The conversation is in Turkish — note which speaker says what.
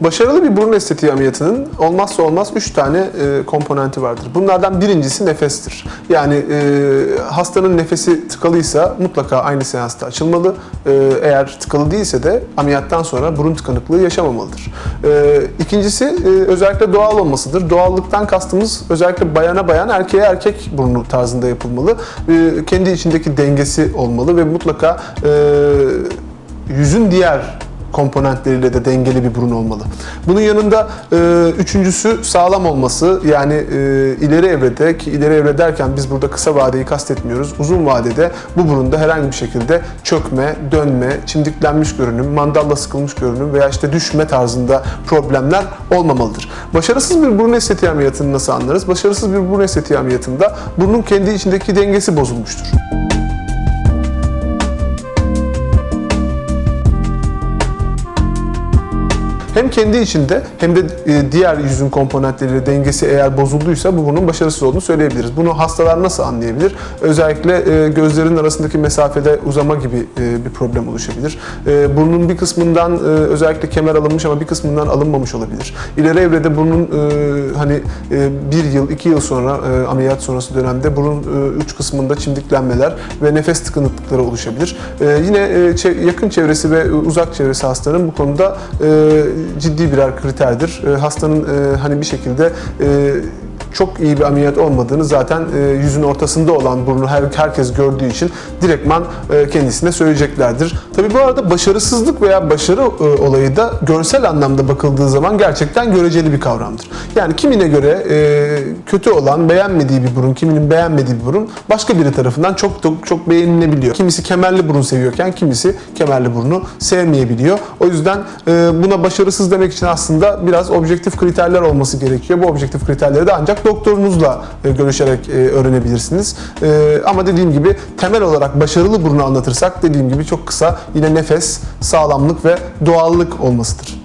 Speaker 1: Başarılı bir burun estetiği ameliyatının olmazsa olmaz 3 tane e, komponenti vardır. Bunlardan birincisi nefestir. Yani e, hastanın nefesi tıkalıysa mutlaka aynı seansta açılmalı. E, eğer tıkalı değilse de ameliyattan sonra burun tıkanıklığı yaşamamalıdır. E, ikincisi e, özellikle doğal olmasıdır. Doğallıktan kastımız özellikle bayana bayan erkeğe erkek burnu tarzında yapılmalı. E, kendi içindeki dengesi olmalı ve mutlaka e, yüzün diğer komponentleriyle de dengeli bir burun olmalı. Bunun yanında e, üçüncüsü sağlam olması yani e, ileri evrede ki ileri evre derken biz burada kısa vadeyi kastetmiyoruz. Uzun vadede bu burunda herhangi bir şekilde çökme, dönme, çimdiklenmiş görünüm, mandalla sıkılmış görünüm veya işte düşme tarzında problemler olmamalıdır. Başarısız bir burun estetiği ameliyatını nasıl anlarız? Başarısız bir burun estetiği ameliyatında burnun kendi içindeki dengesi bozulmuştur. Hem kendi içinde hem de e, diğer yüzün komponentleriyle dengesi eğer bozulduysa bu burnun başarısız olduğunu söyleyebiliriz. Bunu hastalar nasıl anlayabilir? Özellikle e, gözlerin arasındaki mesafede uzama gibi e, bir problem oluşabilir. Burnun bir kısmından özellikle kemer alınmış ama bir kısmından alınmamış olabilir. İleri evrede burnun hani bir yıl, iki yıl sonra ameliyat sonrası dönemde burun uç kısmında çimdiklenmeler ve nefes tıkanıklıkları oluşabilir. Yine yakın çevresi ve uzak çevresi hastanın bu konuda ciddi birer kriterdir. E, hastanın e, hani bir şekilde e, çok iyi bir ameliyat olmadığını zaten e, yüzün ortasında olan burnu her, herkes gördüğü için direktman e, kendisine söyleyeceklerdir. Tabii bu arada başarısızlık veya başarı e, olayı da görsel anlamda bakıldığı zaman gerçekten göreceli bir kavramdır. Yani kimine göre e, kötü olan, beğenmediği bir burun, kiminin beğenmediği bir burun başka biri tarafından çok çok, çok beğenilebiliyor. Kimisi kemerli burun seviyorken kimisi kemerli burnu sevmeyebiliyor. O yüzden e, buna başarısız demek için aslında biraz objektif kriterler olması gerekiyor. Bu objektif kriterleri de ancak doktorunuzla e, görüşerek e, öğrenebilirsiniz. E, ama dediğim gibi temel olarak başarılı burnu anlatırsak dediğim gibi çok kısa yine nefes, sağlamlık ve doğallık olmasıdır.